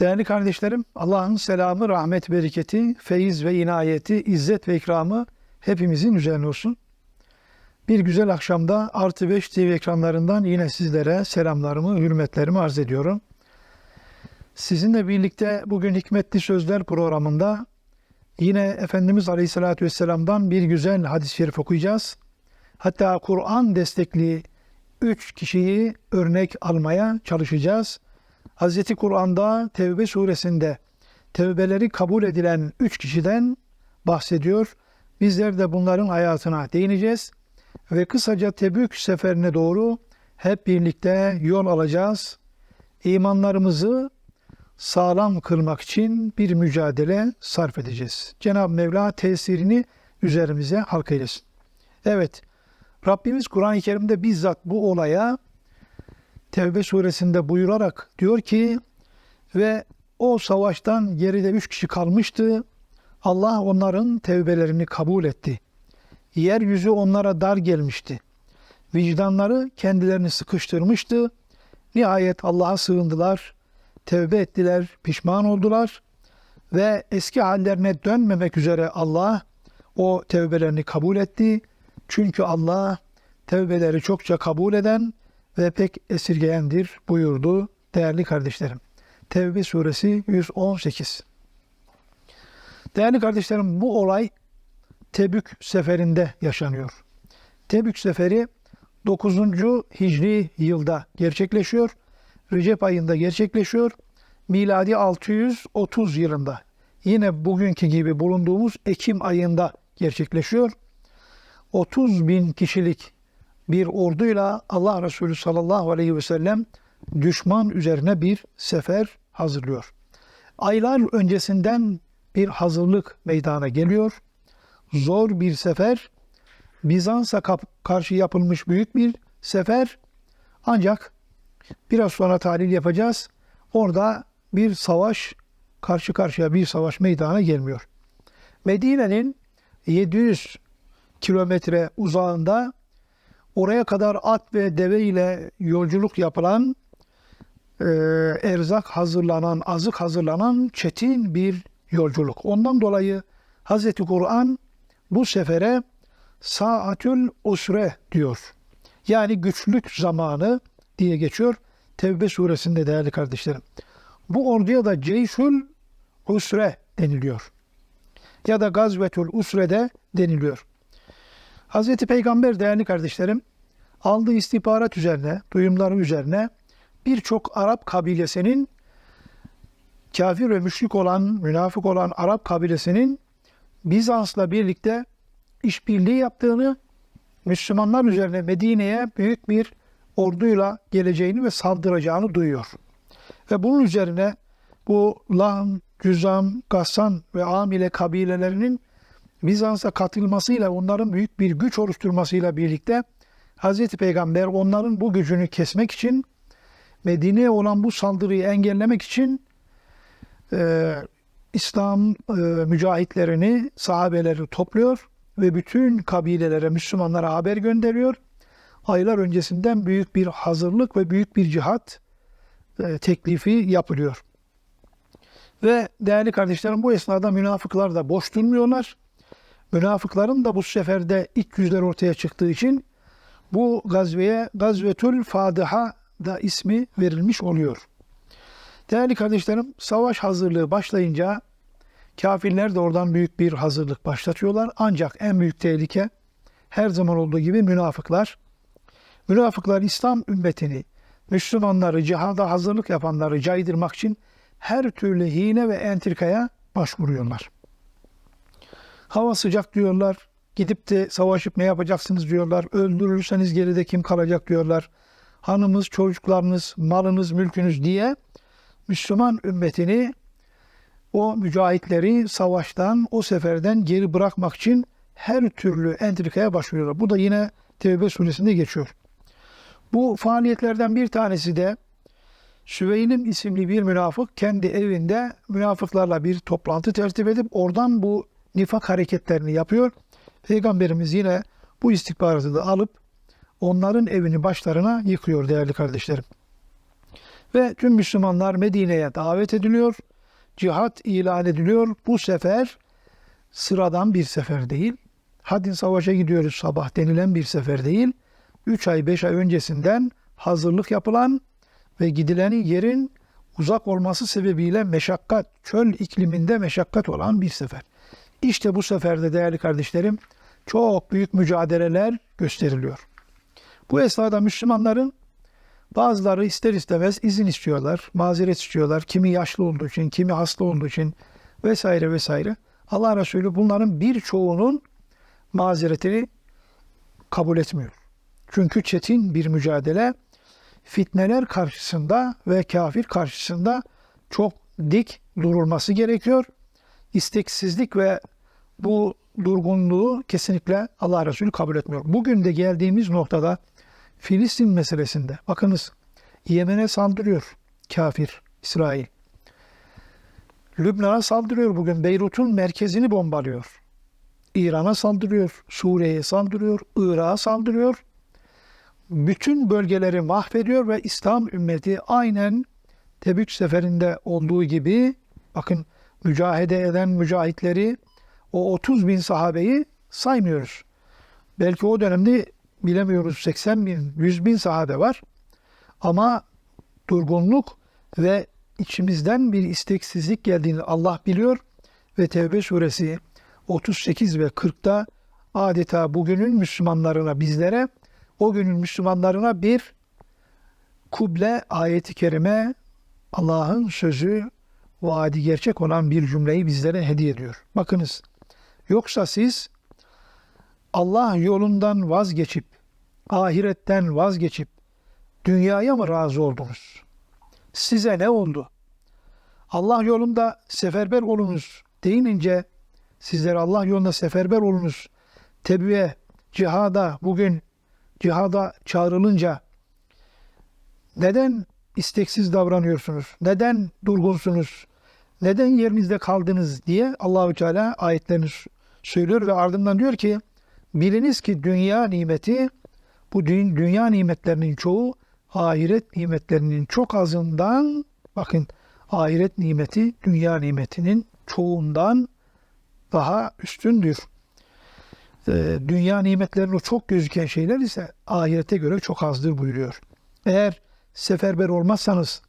Değerli kardeşlerim, Allah'ın selamı, rahmet, bereketi, feyiz ve inayeti, izzet ve ikramı hepimizin üzerine olsun. Bir güzel akşamda Artı 5 TV ekranlarından yine sizlere selamlarımı, hürmetlerimi arz ediyorum. Sizinle birlikte bugün Hikmetli Sözler programında yine Efendimiz Aleyhisselatü Vesselam'dan bir güzel hadis-i şerif okuyacağız. Hatta Kur'an destekli üç kişiyi örnek almaya çalışacağız. Hazreti Kur'an'da Tevbe suresinde tevbeleri kabul edilen üç kişiden bahsediyor. Bizler de bunların hayatına değineceğiz ve kısaca Tebük seferine doğru hep birlikte yol alacağız. İmanlarımızı sağlam kılmak için bir mücadele sarf edeceğiz. Cenab-ı Mevla tesirini üzerimize halk eylesin. Evet, Rabbimiz Kur'an-ı Kerim'de bizzat bu olaya Tevbe suresinde buyurarak diyor ki ve o savaştan geride üç kişi kalmıştı. Allah onların tevbelerini kabul etti. Yeryüzü onlara dar gelmişti. Vicdanları kendilerini sıkıştırmıştı. Nihayet Allah'a sığındılar, tevbe ettiler, pişman oldular ve eski hallerine dönmemek üzere Allah o tevbelerini kabul etti. Çünkü Allah tevbeleri çokça kabul eden ve pek esirgeyendir buyurdu değerli kardeşlerim. Tevbe suresi 118. Değerli kardeşlerim bu olay Tebük seferinde yaşanıyor. Tebük seferi 9. Hicri yılda gerçekleşiyor. Recep ayında gerçekleşiyor. Miladi 630 yılında. Yine bugünkü gibi bulunduğumuz Ekim ayında gerçekleşiyor. 30 bin kişilik bir orduyla Allah Resulü sallallahu aleyhi ve sellem düşman üzerine bir sefer hazırlıyor. Aylar öncesinden bir hazırlık meydana geliyor. Zor bir sefer, Bizans'a karşı yapılmış büyük bir sefer. Ancak biraz sonra tahlil yapacağız. Orada bir savaş, karşı karşıya bir savaş meydana gelmiyor. Medine'nin 700 kilometre uzağında oraya kadar at ve deve ile yolculuk yapılan, e, erzak hazırlanan, azık hazırlanan çetin bir yolculuk. Ondan dolayı Hazreti Kur'an bu sefere saatül usre diyor. Yani güçlük zamanı diye geçiyor. Tevbe suresinde değerli kardeşlerim. Bu orduya da Ceyşül Usre deniliyor. Ya da Gazvetül Usre'de deniliyor. Hazreti Peygamber değerli kardeşlerim aldığı istihbarat üzerine, duyumları üzerine birçok Arap kabilesinin kafir ve müşrik olan, münafık olan Arap kabilesinin Bizans'la birlikte işbirliği yaptığını, Müslümanlar üzerine Medine'ye büyük bir orduyla geleceğini ve saldıracağını duyuyor. Ve bunun üzerine bu Lan, Cüzam, Gassan ve Amile kabilelerinin Bizans'a katılmasıyla onların büyük bir güç oluşturmasıyla birlikte Hazreti Peygamber onların bu gücünü kesmek için Medine'ye olan bu saldırıyı engellemek için e, İslam e, mücahitlerini, sahabeleri topluyor ve bütün kabilelere, Müslümanlara haber gönderiyor. Aylar öncesinden büyük bir hazırlık ve büyük bir cihat e, teklifi yapılıyor. Ve değerli kardeşlerim bu esnada münafıklar da boş durmuyorlar. Münafıkların da bu seferde ilk yüzler ortaya çıktığı için bu gazveye Gazvetül Fadiha da ismi verilmiş oluyor. Değerli kardeşlerim, savaş hazırlığı başlayınca kafirler de oradan büyük bir hazırlık başlatıyorlar. Ancak en büyük tehlike her zaman olduğu gibi münafıklar. Münafıklar İslam ümmetini, Müslümanları, cihada hazırlık yapanları caydırmak için her türlü hile ve entrikaya başvuruyorlar. Hava sıcak diyorlar, Gidip de savaşıp ne yapacaksınız diyorlar. Öldürürseniz geride kim kalacak diyorlar. Hanımız, çocuklarınız, malınız, mülkünüz diye Müslüman ümmetini o mücahitleri savaştan, o seferden geri bırakmak için her türlü entrikaya başvuruyorlar. Bu da yine Tevbe suresinde geçiyor. Bu faaliyetlerden bir tanesi de Süveylim isimli bir münafık kendi evinde münafıklarla bir toplantı tertip edip oradan bu nifak hareketlerini yapıyor Peygamberimiz yine bu istihbaratı da alıp onların evini başlarına yıkıyor değerli kardeşlerim. Ve tüm Müslümanlar Medine'ye davet ediliyor. Cihat ilan ediliyor. Bu sefer sıradan bir sefer değil. Hadi savaşa gidiyoruz sabah denilen bir sefer değil. 3 ay 5 ay öncesinden hazırlık yapılan ve gidilenin yerin uzak olması sebebiyle meşakkat, çöl ikliminde meşakkat olan bir sefer. İşte bu seferde değerli kardeşlerim çok büyük mücadeleler gösteriliyor. Bu esnada Müslümanların bazıları ister istemez izin istiyorlar, mazeret istiyorlar. Kimi yaşlı olduğu için, kimi hasta olduğu için vesaire vesaire. Allah Resulü bunların birçoğunun mazeretini kabul etmiyor. Çünkü çetin bir mücadele fitneler karşısında ve kafir karşısında çok dik durulması gerekiyor. İsteksizlik ve bu durgunluğu kesinlikle Allah Resulü kabul etmiyor. Bugün de geldiğimiz noktada Filistin meselesinde bakınız Yemen'e saldırıyor kafir İsrail. Lübnan'a saldırıyor bugün. Beyrut'un merkezini bombalıyor. İran'a saldırıyor, Suriye'ye saldırıyor, Irak'a saldırıyor. Bütün bölgeleri mahvediyor ve İslam ümmeti aynen Tebük seferinde olduğu gibi bakın mücahede eden mücahitleri o 30 bin sahabeyi saymıyoruz. Belki o dönemde bilemiyoruz 80 bin, 100 bin sahabe var. Ama durgunluk ve içimizden bir isteksizlik geldiğini Allah biliyor ve Tevbe suresi 38 ve 40'ta adeta bugünün Müslümanlarına bizlere o günün Müslümanlarına bir kuble ayeti kerime Allah'ın sözü vaadi gerçek olan bir cümleyi bizlere hediye ediyor. Bakınız yoksa siz Allah yolundan vazgeçip ahiretten vazgeçip dünyaya mı razı oldunuz? Size ne oldu? Allah yolunda seferber olunuz deyinince sizler Allah yolunda seferber olunuz. Tebliğe, cihada bugün cihada çağrılınca neden isteksiz davranıyorsunuz? Neden durgunsunuz? Neden yerinizde kaldınız diye Allahü Teala ayetlerini söylüyor ve ardından diyor ki biliniz ki dünya nimeti bu dü- dünya nimetlerinin çoğu ahiret nimetlerinin çok azından bakın ahiret nimeti dünya nimetinin çoğundan daha üstündür. Ee, dünya nimetlerinin çok gözüken şeyler ise ahirete göre çok azdır buyuruyor. Eğer seferber olmazsanız,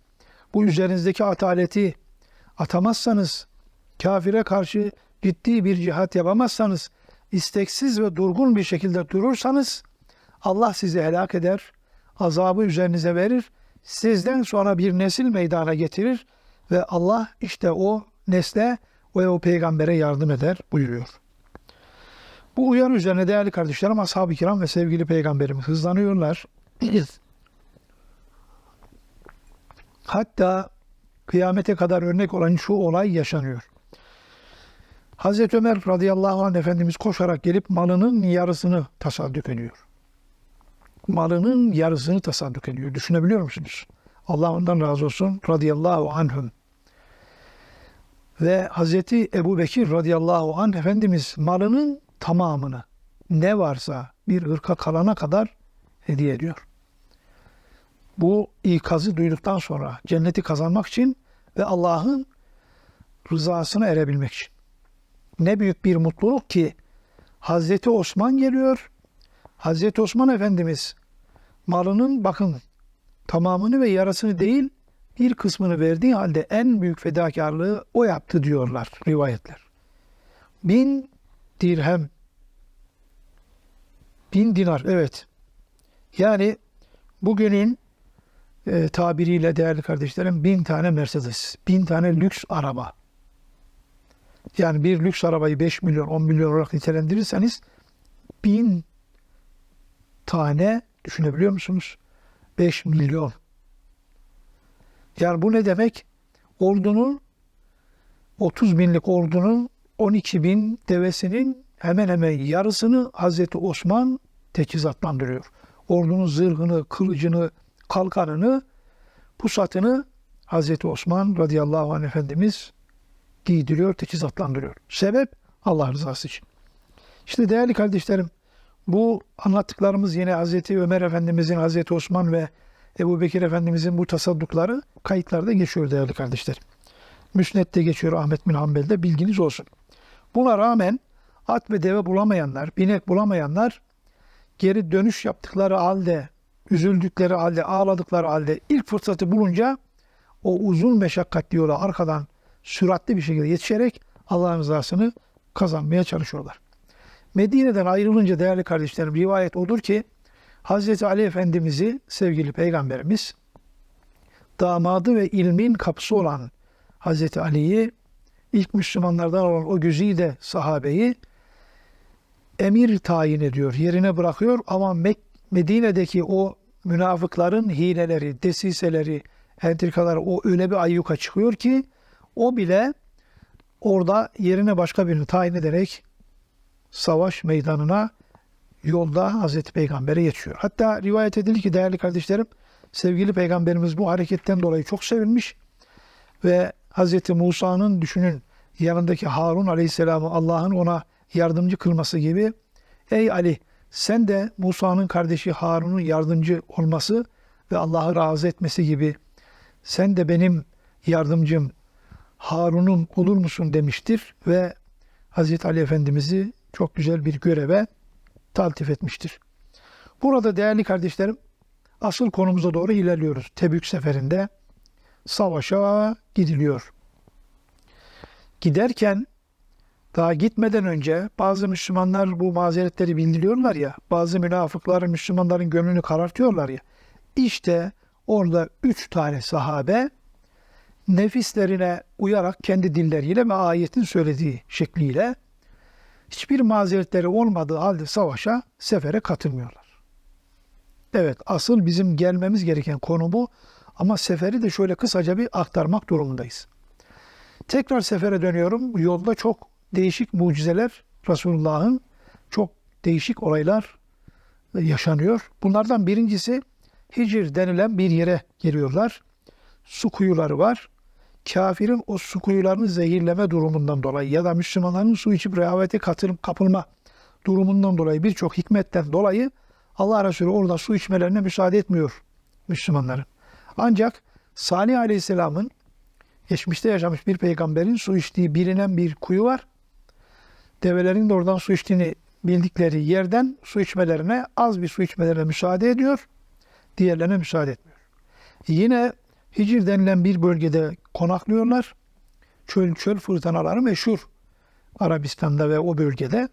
bu üzerinizdeki ataleti atamazsanız, kafire karşı ciddi bir cihat yapamazsanız, isteksiz ve durgun bir şekilde durursanız, Allah sizi helak eder, azabı üzerinize verir, sizden sonra bir nesil meydana getirir ve Allah işte o nesle ve o peygambere yardım eder buyuruyor. Bu uyarı üzerine değerli kardeşlerim, ashab-ı kiram ve sevgili peygamberimiz hızlanıyorlar. Hatta kıyamete kadar örnek olan şu olay yaşanıyor. Hazreti Ömer radıyallahu anh Efendimiz koşarak gelip malının yarısını tasadduk ediyor. Malının yarısını tasadduk ediyor. Düşünebiliyor musunuz? Allah ondan razı olsun radıyallahu anhüm. Ve Hazreti Ebu Bekir radıyallahu anh Efendimiz malının tamamını ne varsa bir ırka kalana kadar hediye ediyor. Bu ikazı duyduktan sonra cenneti kazanmak için ve Allah'ın rızasına erebilmek için. Ne büyük bir mutluluk ki Hazreti Osman geliyor. Hazreti Osman Efendimiz malının bakın tamamını ve yarısını değil bir kısmını verdiği halde en büyük fedakarlığı o yaptı diyorlar rivayetler. Bin dirhem bin dinar evet. Yani bugünün e, tabiriyle değerli kardeşlerim bin tane Mercedes, bin tane lüks araba. Yani bir lüks arabayı 5 milyon, 10 milyon olarak nitelendirirseniz bin tane düşünebiliyor musunuz? 5 milyon. Yani bu ne demek? Ordunun 30 binlik ordunun 12 bin devesinin hemen hemen yarısını Hazreti Osman teçhizatlandırıyor. Ordunun zırhını, kılıcını, kalkanını, pusatını Hazreti Osman radıyallahu anh Efendimiz giydiriyor, teçhizatlandırıyor. Sebep Allah rızası için. İşte değerli kardeşlerim, bu anlattıklarımız yine Hazreti Ömer Efendimizin, Hazreti Osman ve Ebu Bekir Efendimizin bu tasaddukları kayıtlarda geçiyor değerli kardeşlerim. Müsnet'te geçiyor Ahmet bin Hanbel'de bilginiz olsun. Buna rağmen at ve deve bulamayanlar, binek bulamayanlar geri dönüş yaptıkları halde, üzüldükleri halde, ağladıkları halde ilk fırsatı bulunca o uzun meşakkatli yola arkadan süratli bir şekilde yetişerek Allah'ın rızasını kazanmaya çalışıyorlar. Medine'den ayrılınca değerli kardeşlerim rivayet odur ki Hazreti Ali Efendimiz'i sevgili peygamberimiz damadı ve ilmin kapısı olan Hazreti Ali'yi ilk Müslümanlardan olan o güzide sahabeyi emir tayin ediyor, yerine bırakıyor ama Mek Medine'deki o münafıkların hileleri, desiseleri, entrikaları o öyle bir ayyuka çıkıyor ki o bile orada yerine başka birini tayin ederek savaş meydanına yolda Hazreti Peygamber'e geçiyor. Hatta rivayet edilir ki değerli kardeşlerim sevgili peygamberimiz bu hareketten dolayı çok sevinmiş ve Hazreti Musa'nın düşünün yanındaki Harun Aleyhisselam'ı Allah'ın ona yardımcı kılması gibi ey Ali sen de Musa'nın kardeşi Harun'un yardımcı olması ve Allah'ı razı etmesi gibi sen de benim yardımcım Harun'un olur musun demiştir ve Hazreti Ali Efendimiz'i çok güzel bir göreve taltif etmiştir. Burada değerli kardeşlerim asıl konumuza doğru ilerliyoruz. Tebük seferinde savaşa gidiliyor. Giderken daha gitmeden önce bazı Müslümanlar bu mazeretleri bildiriyorlar ya, bazı münafıklar Müslümanların gönlünü karartıyorlar ya. İşte orada üç tane sahabe nefislerine uyarak kendi dilleriyle ve ayetin söylediği şekliyle hiçbir mazeretleri olmadığı halde savaşa, sefere katılmıyorlar. Evet, asıl bizim gelmemiz gereken konu bu ama seferi de şöyle kısaca bir aktarmak durumundayız. Tekrar sefere dönüyorum. Yolda çok değişik mucizeler Resulullah'ın çok değişik olaylar yaşanıyor. Bunlardan birincisi Hicr denilen bir yere geliyorlar. Su kuyuları var. Kafirin o su kuyularını zehirleme durumundan dolayı ya da Müslümanların su içip rehavete katılıp kapılma durumundan dolayı birçok hikmetten dolayı Allah Resulü orada su içmelerine müsaade etmiyor Müslümanların. Ancak Salih Aleyhisselam'ın geçmişte yaşamış bir peygamberin su içtiği bilinen bir kuyu var. Develerin de oradan su içtiğini bildikleri yerden su içmelerine, az bir su içmelerine müsaade ediyor. Diğerlerine müsaade etmiyor. Yine Hicr denilen bir bölgede konaklıyorlar. Çöl çöl fırtınaları meşhur Arabistan'da ve o bölgede.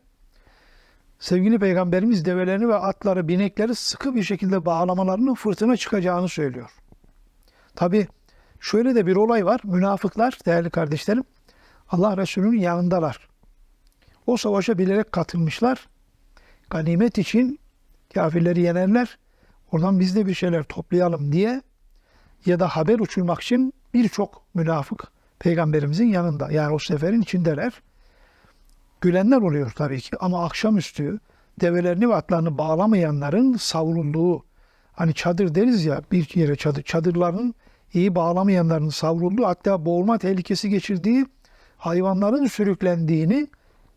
Sevgili Peygamberimiz develerini ve atları, binekleri sıkı bir şekilde bağlamalarının fırtına çıkacağını söylüyor. Tabi şöyle de bir olay var. Münafıklar değerli kardeşlerim Allah Resulü'nün yanındalar. O savaşa bilerek katılmışlar. Ganimet için kafirleri yenerler. Oradan biz de bir şeyler toplayalım diye ya da haber uçurmak için birçok münafık peygamberimizin yanında. Yani o seferin içindeler. Gülenler oluyor tabii ki ama akşamüstü develerini ve atlarını bağlamayanların savrulduğu hani çadır deriz ya bir yere çadır çadırların iyi bağlamayanların savrulduğu hatta boğulma tehlikesi geçirdiği hayvanların sürüklendiğini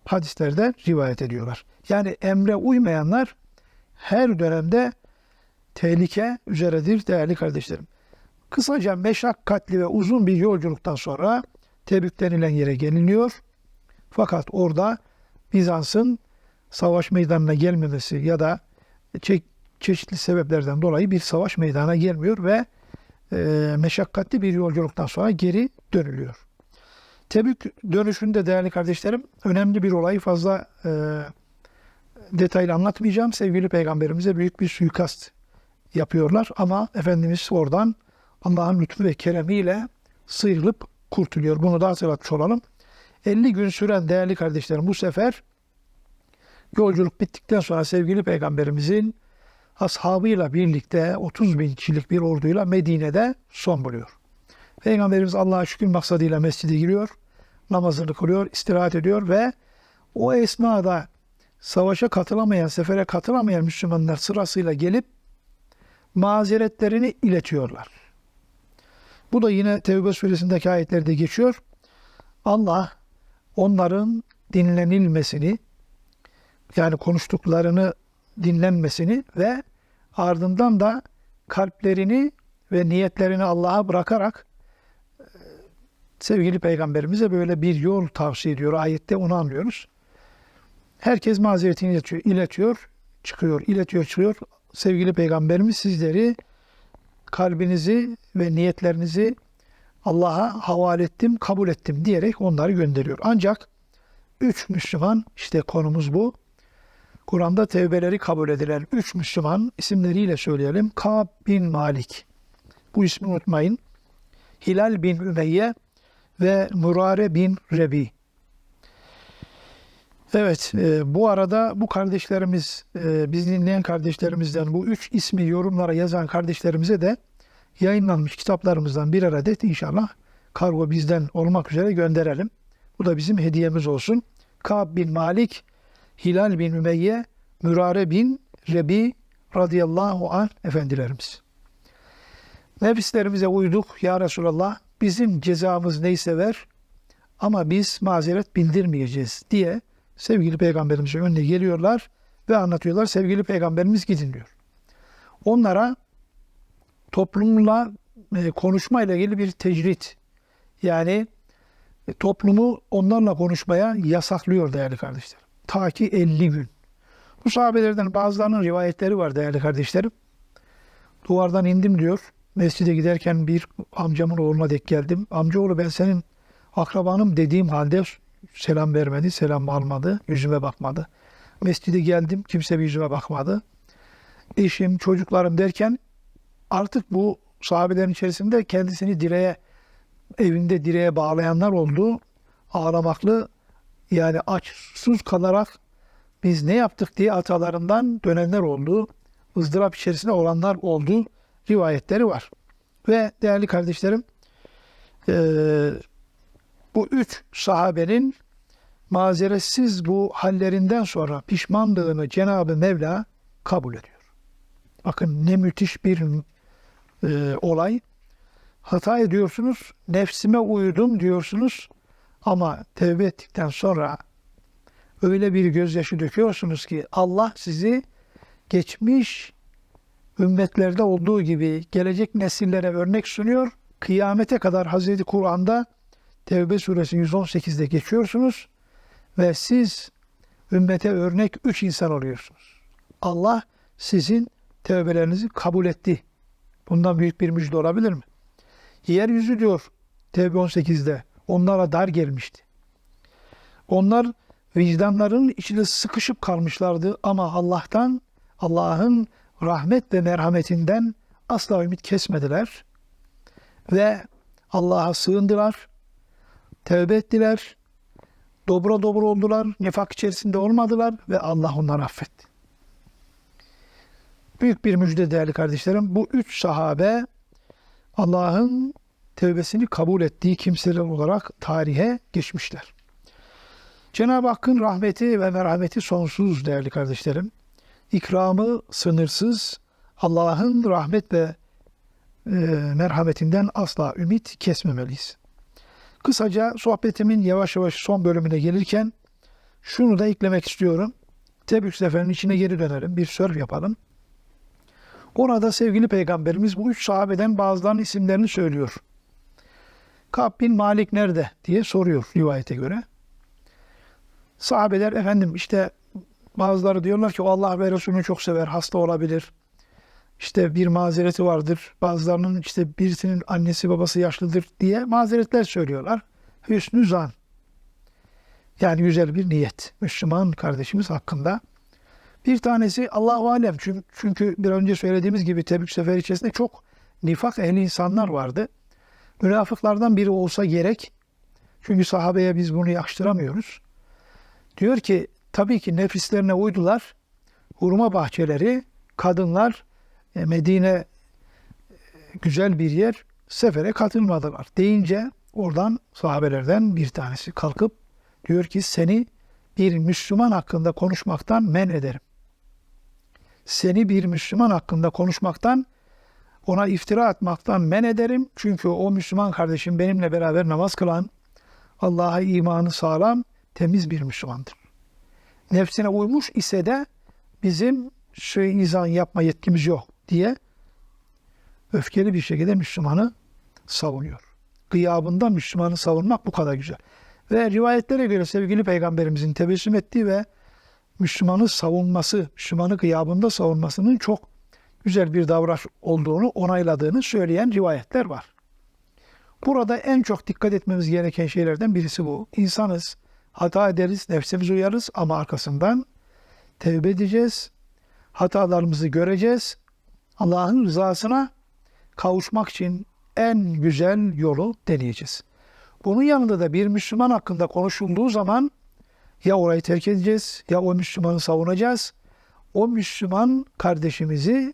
hadislerde rivayet ediyorlar. Yani emre uymayanlar her dönemde tehlike üzeredir değerli kardeşlerim. Kısaca meşakkatli ve uzun bir yolculuktan sonra Tebük denilen yere geliniyor. Fakat orada Bizans'ın savaş meydanına gelmemesi ya da çe- çeşitli sebeplerden dolayı bir savaş meydana gelmiyor ve e, meşakkatli bir yolculuktan sonra geri dönülüyor. Tebük dönüşünde değerli kardeşlerim önemli bir olayı fazla e, detaylı anlatmayacağım. Sevgili peygamberimize büyük bir suikast yapıyorlar ama Efendimiz oradan Allah'ın lütfu ve keremiyle sıyrılıp kurtuluyor. Bunu da hatırlatmış olalım. 50 gün süren değerli kardeşlerim bu sefer yolculuk bittikten sonra sevgili peygamberimizin ashabıyla birlikte 30 bin kişilik bir orduyla Medine'de son buluyor. Peygamberimiz Allah'a şükür maksadıyla mescide giriyor, namazını kılıyor, istirahat ediyor ve o esnada savaşa katılamayan, sefere katılamayan Müslümanlar sırasıyla gelip mazeretlerini iletiyorlar. Bu da yine Tevbe suresindeki ayetlerde geçiyor. Allah onların dinlenilmesini yani konuştuklarını dinlenmesini ve ardından da kalplerini ve niyetlerini Allah'a bırakarak sevgili peygamberimize böyle bir yol tavsiye ediyor. Ayette onu anlıyoruz. Herkes mazeretini iletiyor, iletiyor, çıkıyor, iletiyor, çıkıyor. Sevgili peygamberimiz sizleri kalbinizi ve niyetlerinizi Allah'a havale ettim, kabul ettim diyerek onları gönderiyor. Ancak üç Müslüman, işte konumuz bu. Kur'an'da tevbeleri kabul edilen üç Müslüman isimleriyle söyleyelim. Kab bin Malik. Bu ismi unutmayın. Hilal bin Ümeyye ve Murare bin Rebi. Evet, e, bu arada bu kardeşlerimiz, e, biz dinleyen kardeşlerimizden bu üç ismi yorumlara yazan kardeşlerimize de yayınlanmış kitaplarımızdan bir adet inşallah kargo bizden olmak üzere gönderelim. Bu da bizim hediyemiz olsun. Kab bin Malik, Hilal bin Ümeyye, Mürare bin Rebi radıyallahu an efendilerimiz. Nefislerimize uyduk ya Resulallah bizim cezamız neyse ver ama biz mazeret bildirmeyeceğiz diye sevgili peygamberimizin önüne geliyorlar ve anlatıyorlar. Sevgili peygamberimiz gidin diyor. Onlara toplumla e, konuşma ile ilgili bir tecrit yani e, toplumu onlarla konuşmaya yasaklıyor değerli kardeşlerim. Ta ki 50 gün. Bu sahabelerden bazılarının rivayetleri var değerli kardeşlerim. Duvardan indim diyor. Mescide giderken bir amcamın oğluna denk geldim. Amcaoğlu ben senin akrabanım dediğim halde selam vermedi, selam almadı, yüzüme bakmadı. Mescide geldim, kimse bir yüzüme bakmadı. Eşim, çocuklarım derken artık bu sahabelerin içerisinde kendisini direğe, evinde direğe bağlayanlar oldu. Ağlamaklı, yani açsız kalarak biz ne yaptık diye atalarından dönenler oldu. ızdırap içerisinde olanlar oldu. Rivayetleri var. Ve değerli kardeşlerim, bu üç sahabenin mazeretsiz bu hallerinden sonra pişmanlığını Cenab-ı Mevla kabul ediyor. Bakın ne müthiş bir e, olay. Hata ediyorsunuz, nefsime uydum diyorsunuz ama tevbe ettikten sonra öyle bir gözyaşı döküyorsunuz ki Allah sizi geçmiş ümmetlerde olduğu gibi gelecek nesillere örnek sunuyor. Kıyamete kadar Hazreti Kur'an'da Tevbe suresi 118'de geçiyorsunuz ve siz ümmete örnek üç insan oluyorsunuz. Allah sizin tevbelerinizi kabul etti. Bundan büyük bir müjde olabilir mi? Yeryüzü diyor Tevbe 18'de onlara dar gelmişti. Onlar vicdanların içinde sıkışıp kalmışlardı ama Allah'tan, Allah'ın rahmet ve merhametinden asla ümit kesmediler ve Allah'a sığındılar tevbe ettiler. Dobra dobra oldular. Nifak içerisinde olmadılar ve Allah onları affetti. Büyük bir müjde değerli kardeşlerim. Bu üç sahabe Allah'ın tevbesini kabul ettiği kimseler olarak tarihe geçmişler. Cenab-ı Hakk'ın rahmeti ve merhameti sonsuz değerli kardeşlerim. İkramı sınırsız. Allah'ın rahmet ve e, merhametinden asla ümit kesmemeliyiz. Kısaca sohbetimin yavaş yavaş son bölümüne gelirken şunu da eklemek istiyorum. Tebük seferinin içine geri dönelim. Bir sörf yapalım. Orada sevgili peygamberimiz bu üç sahabeden bazılarının isimlerini söylüyor. Kab bin Malik nerede diye soruyor rivayete göre. Sahabeler efendim işte bazıları diyorlar ki o Allah ve Resulünü çok sever, hasta olabilir işte bir mazereti vardır. Bazılarının işte birisinin annesi babası yaşlıdır diye mazeretler söylüyorlar. Hüsnü zan. Yani güzel bir niyet. Müslüman kardeşimiz hakkında. Bir tanesi Allahu alem. Çünkü, çünkü bir önce söylediğimiz gibi Tebük seferi içerisinde çok nifak ehli insanlar vardı. Münafıklardan biri olsa gerek. Çünkü sahabeye biz bunu yakıştıramıyoruz. Diyor ki tabii ki nefislerine uydular. Hurma bahçeleri, kadınlar e, Medine e, güzel bir yer sefere katılmadılar deyince oradan sahabelerden bir tanesi kalkıp diyor ki seni bir Müslüman hakkında konuşmaktan men ederim. Seni bir Müslüman hakkında konuşmaktan ona iftira atmaktan men ederim. Çünkü o Müslüman kardeşim benimle beraber namaz kılan, Allah'a imanı sağlam, temiz bir Müslümandır. Nefsine uymuş ise de bizim şey izan yapma yetkimiz yok diye öfkeli bir şekilde Müslümanı savunuyor. Gıyabında Müslümanı savunmak bu kadar güzel. Ve rivayetlere göre sevgili peygamberimizin tebessüm ettiği ve Müslümanı savunması, Müslümanı gıyabında savunmasının çok güzel bir davranış olduğunu onayladığını söyleyen rivayetler var. Burada en çok dikkat etmemiz gereken şeylerden birisi bu. İnsanız, hata ederiz, nefsimizi uyarız ama arkasından tevbe edeceğiz, hatalarımızı göreceğiz, Allah'ın rızasına kavuşmak için en güzel yolu deneyeceğiz. Bunun yanında da bir Müslüman hakkında konuşulduğu zaman ya orayı terk edeceğiz ya o Müslümanı savunacağız. O Müslüman kardeşimizi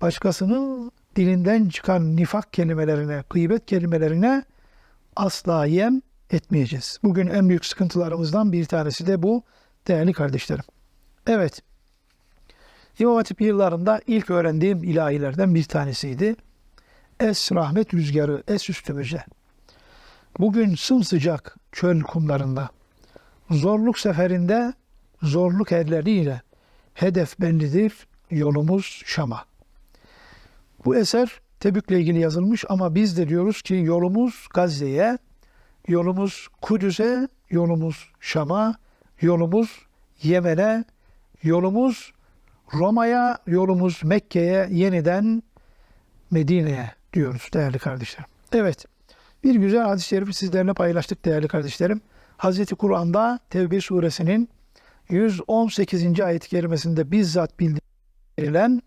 başkasının dilinden çıkan nifak kelimelerine, gıybet kelimelerine asla yem etmeyeceğiz. Bugün en büyük sıkıntılarımızdan bir tanesi de bu değerli kardeşlerim. Evet, İmam Hatip yıllarında ilk öğrendiğim ilahilerden bir tanesiydi. Es rahmet rüzgarı, es üstümüze. Bugün sımsıcak çöl kumlarında, zorluk seferinde zorluk erleriyle hedef bellidir, yolumuz Şam'a. Bu eser Tebük'le ilgili yazılmış ama biz de diyoruz ki yolumuz Gazze'ye, yolumuz Kudüs'e, yolumuz Şam'a, yolumuz Yemen'e, yolumuz Roma'ya, yolumuz Mekke'ye, yeniden Medine'ye diyoruz değerli kardeşlerim. Evet, bir güzel hadis-i şerifi sizlerle paylaştık değerli kardeşlerim. Hazreti Kur'an'da Tevbe suresinin 118. ayet-i kerimesinde bizzat bildirilen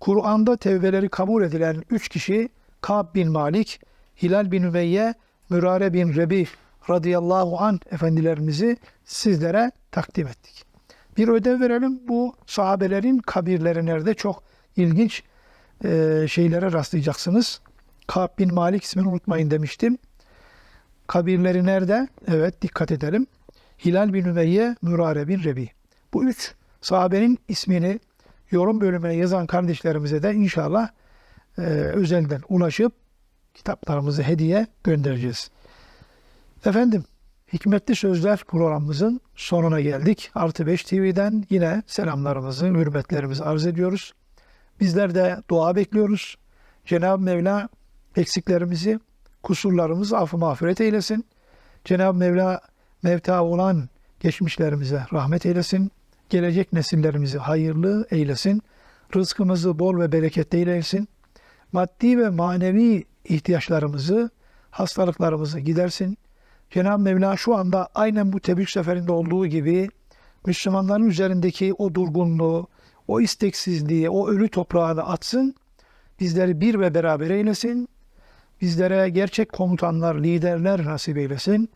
Kur'an'da tevbeleri kabul edilen üç kişi Ka'b bin Malik, Hilal bin Ümeyye, Mürare bin Rebi radıyallahu an efendilerimizi sizlere takdim ettik. Bir ödev verelim. Bu sahabelerin kabirleri nerede? Çok ilginç e, şeylere rastlayacaksınız. Ka'b bin Malik ismini unutmayın demiştim. Kabirleri nerede? Evet dikkat edelim. Hilal bin Ümeyye, Mürare bin Rebi. Bu üç sahabenin ismini yorum bölümüne yazan kardeşlerimize de inşallah e, özelden ulaşıp kitaplarımızı hediye göndereceğiz. Efendim, Hikmetli Sözler programımızın sonuna geldik. Artı 5 TV'den yine selamlarımızı, hürmetlerimizi arz ediyoruz. Bizler de dua bekliyoruz. Cenab-ı Mevla eksiklerimizi, kusurlarımızı affı mağfiret eylesin. Cenab-ı Mevla mevta olan geçmişlerimize rahmet eylesin. Gelecek nesillerimizi hayırlı eylesin. Rızkımızı bol ve bereketli eylesin. Maddi ve manevi ihtiyaçlarımızı, hastalıklarımızı gidersin. Cenab-ı Mevla şu anda aynen bu Tebük seferinde olduğu gibi Müslümanların üzerindeki o durgunluğu, o isteksizliği, o ölü toprağını atsın. Bizleri bir ve beraber eylesin. Bizlere gerçek komutanlar, liderler nasip eylesin.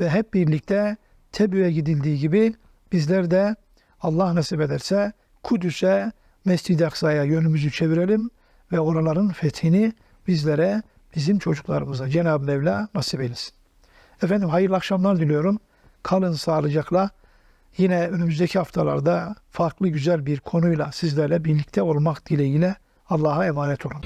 Ve hep birlikte Tebük'e gidildiği gibi bizler de Allah nasip ederse Kudüs'e, Mescid-i Aksa'ya yönümüzü çevirelim ve oraların fethini bizlere, bizim çocuklarımıza Cenab-ı Mevla nasip eylesin. Efendim hayırlı akşamlar diliyorum. Kalın sağlıcakla. Yine önümüzdeki haftalarda farklı güzel bir konuyla sizlerle birlikte olmak dileğiyle Allah'a emanet olun.